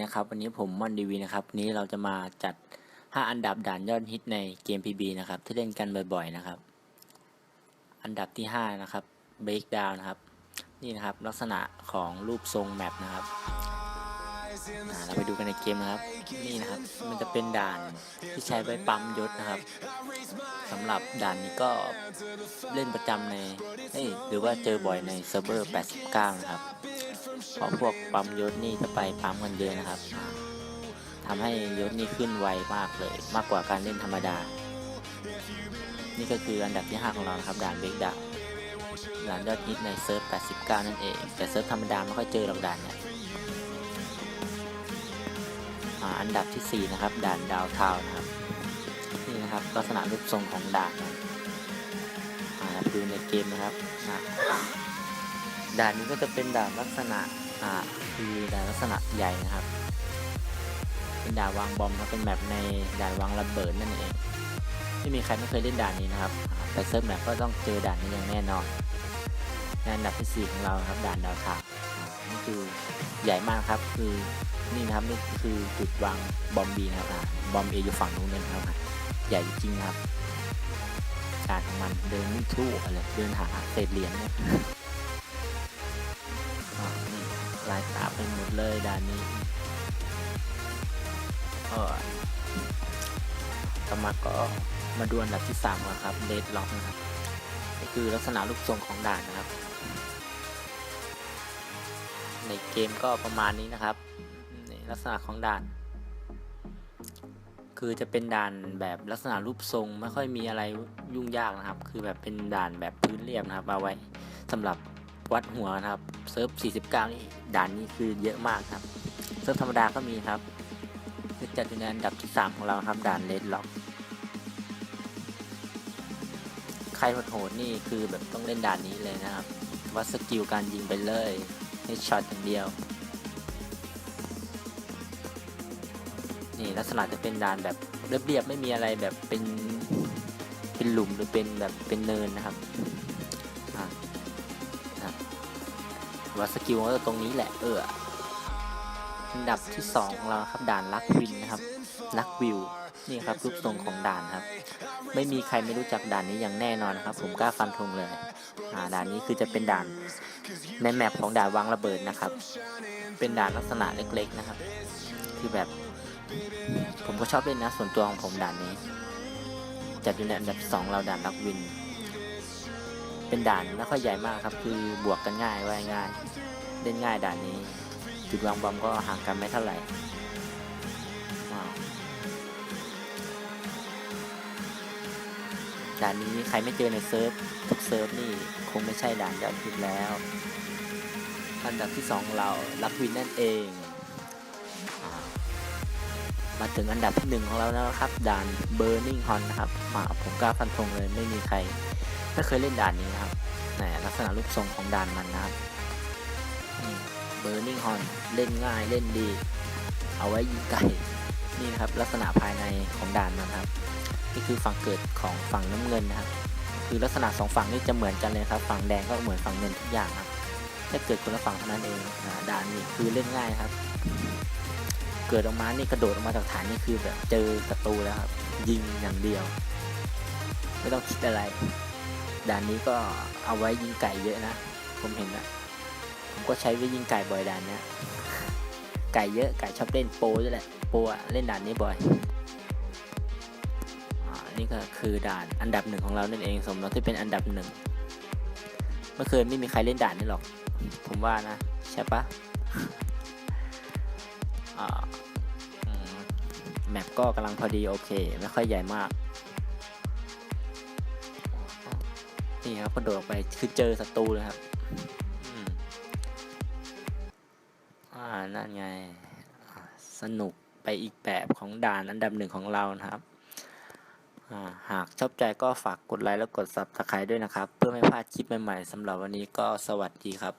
นะครับ วันนี้ผมมอนดีวีนะครับนี้เราจะมาจัด 5 อันดับด่านยอดฮิตในเกม PB นะครับ ที่เล่นกันบ่อยๆนะครับ อันดับที่ 5 นะครับ Breakdown นะครับ นี่นะครับลักษณะของรูปทรงแมปนะครับเราไปดูกันในเกมนะครับ นี่นะครับ มันจะเป็นด่านที่ใช้ไว้ปั๊มยศนะครับสำหรับด่านนี้ก็เล่นประจำในหรือว่าเจอบ่อยในเซิร์ฟเวอร์ 89 นะครับ เพราะพวกปั๊มยศนี่จะไปปั๊มกันเยอะนะครับทำให้ยศนี่ขึ้นไวมากเลย มากกว่าการเล่นธรรมดา นี่ก็คืออันดับที่ 5 ของเรานะครับด่านเบรกดาวด่านยอดฮิตในเซิร์ฟ 89 นั่นเอง แต่เซิร์ฟธรรมดาไม่ค่อยเจอหรอกด่านเนี่ยอันดับทีสี่4 นะครับ ด่านดาวเทานะครับ นี่นะครับลักษณะรูปทรงของด่านนะดูในเกมนะครับด่านนี้ก็จะเป็นด่านลักษณะ อ่าคือด่านลักษณะใหญ่นะครับ เป็นด่านวางบอมครับเป็นแมปในด่านวางระเบิดนั่นเองไม่มีใครไม่เคยเล่นด่านนี้นะครับแต่เซิร์ฟแมปก็ต้องเจอด่านนี้อย่างแน่นอนในอันดับที่4ของเราครับด่านดาวถาวอ่านี่คือใหญ่มากครับคือนี่นะครับนี่คือจุดวางบอมบีนะครับบอมเออยู่ฝั่งนู้นเลยครับใหญ่จริงครับการของมันเดินไม่ทั่วเลยเดินหาเศษเหรียญเนี่ย ตาไปหมดเลยด่านนี้ก็ต่อมาก็มาดูอันดับที่3กันครับเดดล็อกนะครับนี่คือลักษณะรูปทรงของด่านนะครับ ในเกมก็ประมาณนี้นะครับลักษณะของด่าน คือจะเป็นด่านแบบลักษณะรูปทรงไม่ค่อยมีอะไรยุ่งยากนะครับ คือแบบเป็นด่านแบบพื้นเรียบนะครับเอาไว้สำหรับ วัดหัวนะครับเซิร์ฟ 49 นี่ด่านนี้คือเยอะมากครับเซิร์ฟธรรมดาก็มีครับจัดอยู่ในอันดับที่ 3 ของเราครับด่านเลดล็อกใครโหดนี่คือแบบต้องเล่นด่านนี้เลยนะครับวัดสกิลการยิงไปเลยให้ช็อตอย่างเดียว นี่ลักษณะจะเป็นด่านแบบเรียบๆไม่มีอะไรแบบเป็นเป็นหลุมหรือเป็นแบบเป็นเนินนะครับ ว่าสกิลก็ตรงนี้แหละเอออันดับที่สองของเราครับด่านลักวินนะครับลักวิวนี่ครับรูปทรงของด่านครับ ไม่มีใครไม่รู้จักด่านนี้อย่างแน่นอนนะครับ ผมกล้าฟันธงเลยอ่าด่านนี้คือจะเป็นด่านในแมปของด่านวางระเบิดนะครับ เป็นด่านลักษณะเล็กๆนะครับคือแบบ ผมก็ชอบเล่นนะส่วนตัวของผมด่านนี้ จัดอยู่ในอันดับสองเราด่านลักวิน เป็นด่านไม่ค่อยใหญ่มากครับ คือบวกกันง่ายว่ายง่าย เล่นง่ายด่านนี้ จุดวางบอมก็ห่างกันไม่เท่าไหร่ด่านนี้ใครไม่เจอในเซิร์ฟทุกเซิร์ฟนี่คงไม่ใช่ด่านยอดฮิตแล้วอันดับที่สองเราลักวินนั่นเองอมาถึงอันดับที่หนึ่งของเราแล้วครับด่าน Burning Hon นะครับมาผมกล้าฟันธงเลยไม่มีใคร ไม่เคยเล่นด่านนี้นะครับแหมลักษณะรูปทรงของด่านมันนะครับเบอร์นิงฮอนเล่นง่ายเล่นดี เอาไว้ยิงไก่นี่นะครับลักษณะภายในของด่านมันครับ นี่คือฝั่งเกิดของฝั่งน้ำเงินนะครับ คือลักษณะสองฝั่งนี่จะเหมือนกันเลยครับ ฝั่งแดงก็เหมือนฝั่งเงินทุกอย่างครับแค่เกิดคนละฝั่งเท่านั้นเองด่านนี้คือเล่นง่ายครับ เกิดออกมานี่กระโดดออกมาจากฐานนี่คือแบบเจอศัตรูแล้วครับ ยิงอย่างเดียว ไม่ต้องคิดอะไร ด่านนี้ก็เอาไว้ยิงไก่เยอะนะ ผมเห็นนะผมก็ใช้ไว้ยิงไก่บ่อยด่านเนี้ยไก่เยอะไก่ชอบเล่นโปรด้วยแหละโปรอะเล่นด่านนี้บ่อยอนี่ก็คือด่านอันดับหนึ่งของเรานั่นเองสมรสที่เป็นอันดับหนึ่งเมื่อคืนไม่มีใครเล่นด่านนี้หรอก ผมว่านะใช่ปะอ่าอืมแมปก็กำลังพอดีโอเค ไม่ค่อยใหญ่มาก นี่ครับกระโดดออกไปคือเจอศัตรูเลยครับอ่านั่นไงสนุกไปอีกแบบของด่านอันดับหนึ่งของเรานะครับหากชอบใจก็ฝากกดไลค์แล้วกด subscribe ด้วยนะครับ เพื่อไม่พลาดคลิปใหม่ๆสำหรับวันนี้ก็สวัสดีครับ